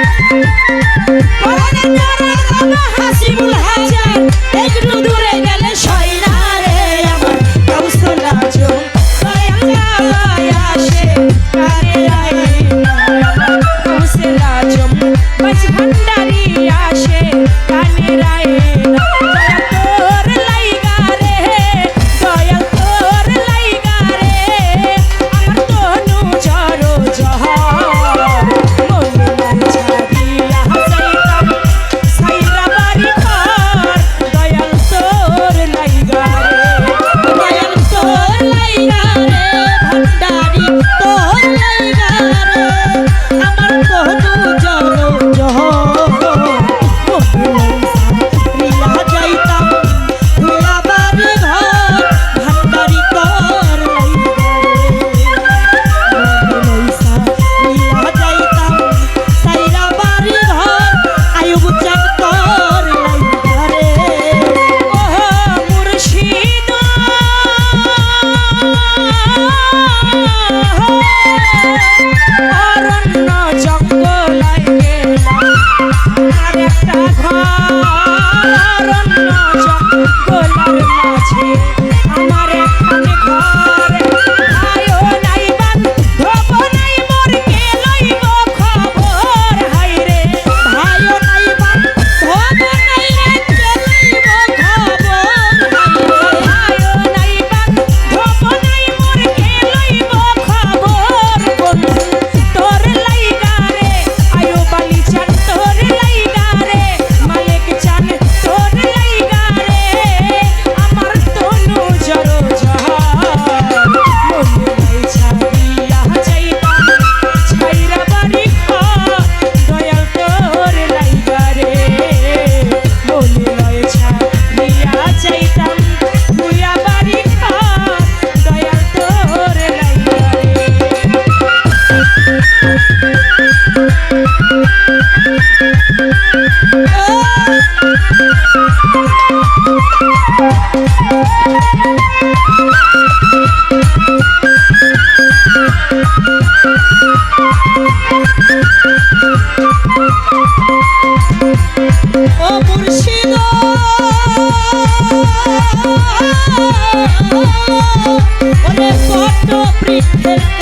Para, para, para. যন্ত্রণা সহিতে না পারি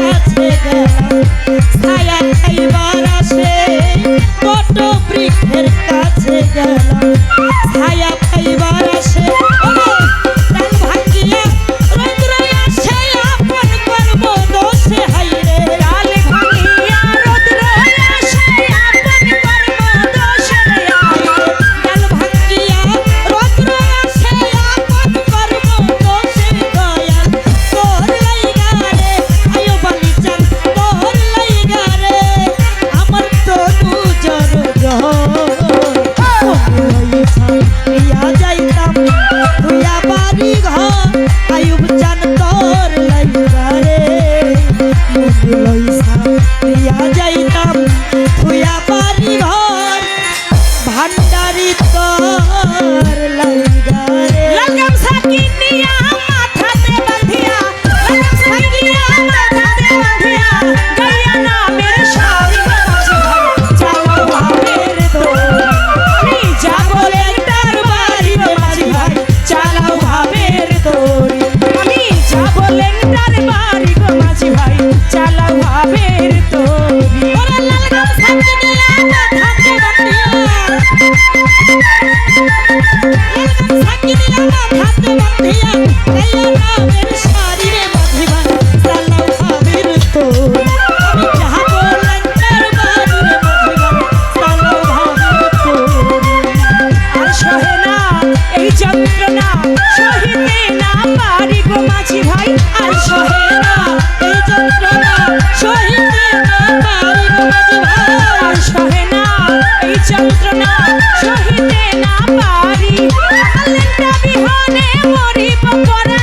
বিহনে মরিব পরা